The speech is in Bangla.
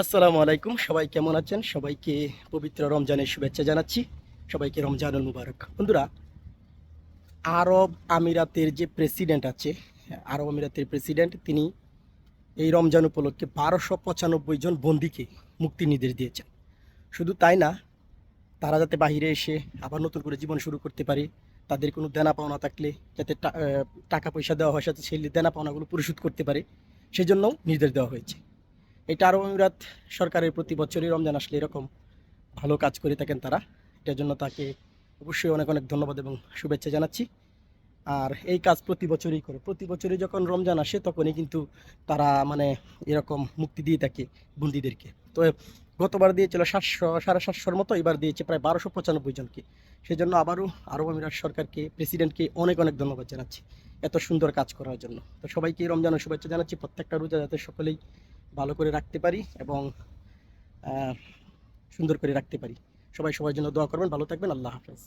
আসসালামু আলাইকুম, সবাই কেমন আছেন? সবাইকে পবিত্র রমজানের শুভেচ্ছা জানাচ্ছি। সবাইকে রমজানুল মুবারক। বন্ধুরা, আরব আমিরাতের যে প্রেসিডেন্ট আছে, আরব আমিরাতের প্রেসিডেন্ট, তিনি এই রমজান উপলক্ষে বারোশো পঁচানব্বই জন বন্দিকে মুক্তির নির্দেশ দিয়েছেন। শুধু তাই না, তারা যাতে বাহিরে এসে আবার নতুন করে জীবন শুরু করতে পারে, তাদের কোনো দেনা পাওনা থাকলে, যাতে টাকা পয়সা দেওয়া হয়, সাথে সেই দেনা পাওনাগুলো পরিশোধ করতে পারে, সেজন্যও নির্দেশ দেওয়া হয়েছে। এটা আরব আমিরাত সরকারের প্রতি বছরই রমজান আসলে এরকম ভালো কাজ করে থাকেন তারা। এটার জন্য তাকে অবশ্যই অনেক অনেক ধন্যবাদ এবং শুভেচ্ছা জানাচ্ছি। আর এই কাজ প্রতি বছরই করে। প্রতি বছরই যখন রমজান আসে, তখনই কিন্তু তারা মানে এরকম মুক্তি দিয়ে থাকে বন্দীদেরকে। তো গতবার দিয়েছিল সাতশো, সাড়ে সাতশোর মতো, এবার দিয়েছে প্রায় বারোশো পঁচানব্বই জনকে। সেই জন্য আবারও আরব আমিরাত সরকারকে, প্রেসিডেন্টকে অনেক অনেক ধন্যবাদ জানাচ্ছি এত সুন্দর কাজ করার জন্য। তো সবাইকে রমজানের শুভেচ্ছা জানাচ্ছি। প্রত্যেকটা রোজা যাতে সকলেই ভালো করে রাখতে পারি এবং সুন্দর করে রাখতে পারি। সবাই সবার জন্য দোয়া করবেন, ভালো থাকবেন, আল্লাহ হাফেজ।